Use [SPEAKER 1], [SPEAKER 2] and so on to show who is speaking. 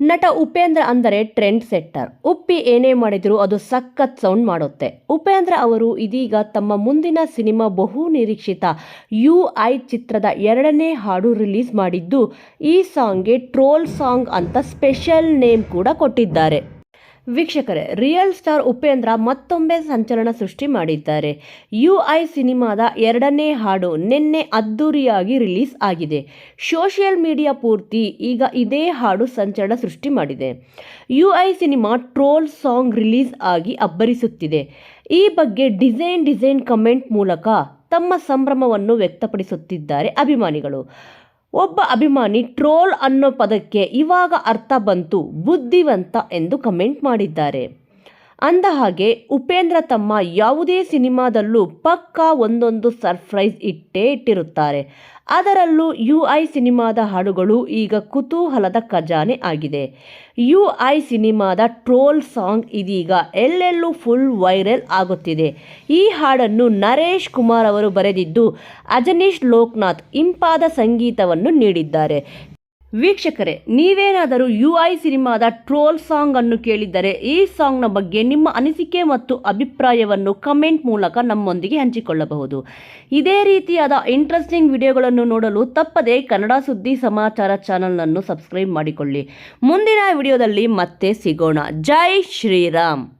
[SPEAKER 1] ನಟ ಉಪೇಂದ್ರ ಅಂದರೆ trend setter Uppi ಏನೇ ಮಾಡಿದರೂ ಅದು ಸಖತ್ ಸೌಂಡ್ ಮಾಡುತ್ತೆ. ಉಪೇಂದ್ರ ಅವರು ಇದೀಗ ತಮ್ಮ ಮುಂದಿನ ಸಿನಿಮಾ ಬಹು ನಿರೀಕ್ಷಿತ ಯು ಐ ಚಿತ್ರದ ಎರಡನೇ ಹಾಡು ರಿಲೀಸ್ ಮಾಡಿದ್ದು ಈ ಸಾಂಗ್ಗೆ ಟ್ರೋಲ್ ಸಾಂಗ್ ಅಂತ ಸ್ಪೆಷಲ್ ನೇಮ್ ಕೂಡ ಕೊಟ್ಟಿದ್ದಾರೆ. ವೀಕ್ಷಕರೇ, ರಿಯಲ್ ಸ್ಟಾರ್ ಉಪೇಂದ್ರ ಮತ್ತೊಮ್ಮೆ ಸಂಚಲನ ಸೃಷ್ಟಿ ಮಾಡಿದ್ದಾರೆ. ಯು ಐ ಸಿನಿಮಾದ ಎರಡನೇ ಹಾಡು ನಿನ್ನೆ ಅದ್ದೂರಿಯಾಗಿ ರಿಲೀಸ್ ಆಗಿದೆ. ಸೋಷಿಯಲ್ ಮೀಡಿಯಾ ಪೂರ್ತಿ ಈಗ ಇದೇ ಹಾಡು ಸಂಚಲನ ಸೃಷ್ಟಿ ಮಾಡಿದೆ. U I cinema troll song release ಆಗಿ ಅಬ್ಬರಿಸುತ್ತಿದೆ. ಈ ಬಗ್ಗೆ ಡಿಸೈನ್ ಡಿಸೈನ್ ಕಮೆಂಟ್ ಮೂಲಕ ತಮ್ಮ ಸಂಭ್ರಮವನ್ನು ವ್ಯಕ್ತಪಡಿಸುತ್ತಿದ್ದಾರೆ ಅಭಿಮಾನಿಗಳು. ಒಬ್ಬ ಅಭಿಮಾನಿ ಟ್ರೋಲ್ ಅನ್ನೋ ಪದಕ್ಕೆ ಇವಾಗ ಅರ್ಥ ಬಂತು ಬುದ್ಧಿವಂತ ಎಂದು ಕಮೆಂಟ್ ಮಾಡಿದ್ದಾರೆ. ಅಂದ ಹಾಗೆ ಉಪೇಂದ್ರ ತಮ್ಮ ಯಾವುದೇ ಸಿನಿಮಾದಲ್ಲೂ ಪಕ್ಕಾ ಒಂದೊಂದು ಸರ್ಪ್ರೈಸ್ ಇಟ್ಟೇ ಇಟ್ಟಿರುತ್ತಾರೆ. ಅದರಲ್ಲೂ ಯು ಐ ಸಿನಿಮಾದ ಹಾಡುಗಳು ಈಗ ಕುತೂಹಲದ ಖಜಾನೆ ಆಗಿದೆ. ಯು ಐ ಸಿನಿಮಾದ ಟ್ರೋಲ್ ಸಾಂಗ್ ಇದೀಗ ಎಲ್ಲೆಲ್ಲೂ ಫುಲ್ ವೈರಲ್ ಆಗುತ್ತಿದೆ. ಈ ಹಾಡನ್ನು ನರೇಶ್ ಕುಮಾರ್ ಅವರು ಬರೆದಿದ್ದು ಅಜನೀಶ್ ಲೋಕ್ನಾಥ್ ಇಂಪಾದ ಸಂಗೀತವನ್ನು ನೀಡಿದ್ದಾರೆ. ವೀಕ್ಷಕರೇ, ನೀವೇನಾದರೂ ಯು ಐ ಸಿನಿಮಾದ ಟ್ರೋಲ್ ಸಾಂಗ್ ಅನ್ನು ಕೇಳಿದ್ದರೆ ಈ ಸಾಂಗ್ನ ಬಗ್ಗೆ ನಿಮ್ಮ ಅನಿಸಿಕೆ ಮತ್ತು ಅಭಿಪ್ರಾಯವನ್ನು ಕಮೆಂಟ್ ಮೂಲಕ ನಮ್ಮೊಂದಿಗೆ ಹಂಚಿಕೊಳ್ಳಬಹುದು. ಇದೇ ರೀತಿಯಾದ ಇಂಟ್ರೆಸ್ಟಿಂಗ್ ವಿಡಿಯೋಗಳನ್ನು ನೋಡಲು ತಪ್ಪದೇ ಕನ್ನಡ ಸುದ್ದಿ ಸಮಾಚಾರ ಚಾನಲನ್ನು ಸಬ್ಸ್ಕ್ರೈಬ್ ಮಾಡಿಕೊಳ್ಳಿ. ಮುಂದಿನ ವಿಡಿಯೋದಲ್ಲಿ ಮತ್ತೆ ಸಿಗೋಣ. ಜೈ ಶ್ರೀರಾಮ್!